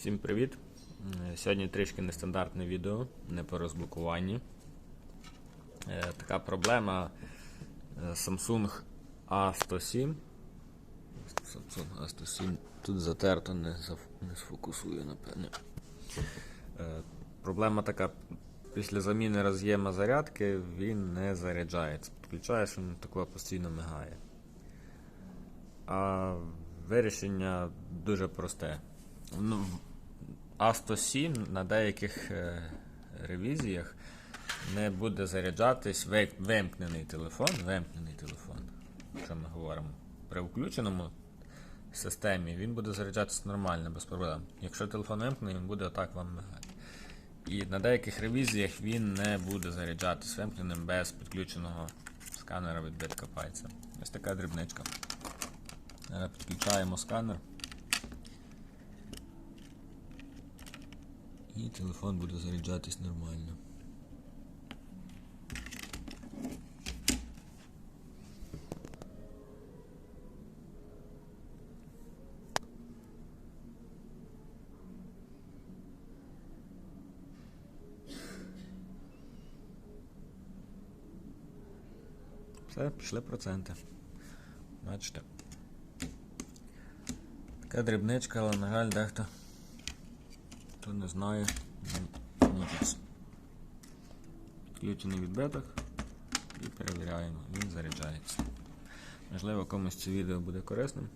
Всім привіт! Е, Сьогодні трішки нестандартне відео, не по розблокуванні. Е, Така проблема е, Samsung A107. Samsung A107 тут затерто, не, сфокусую, напевне. Проблема така, після заміни роз'єма зарядки він не заряджається. Підключаєш, він такого постійно мигає. А вирішення дуже просте. Ну, А107 на деяких е, ревізіях не буде заряджатись вимкнений телефон. Вимкнений телефон. Що ми говоримо? При включеному системі він буде заряджатися нормально, без проблем. Якщо телефон вимкнений, він буде отак вам мигати. І на деяких ревізіях він не буде заряджатись вимкненим без підключеного сканера відбитка пальця. Ось така дрібничка. Підключаємо сканер. І телефон буде заряджатись нормально. Все, пішли проценти. Бачите. Така дрібничка, але, на жаль, дехто хто не знає. Тут Підключений відбиток і перевіряємо, він заряджається. Можливо, комусь це відео буде корисним.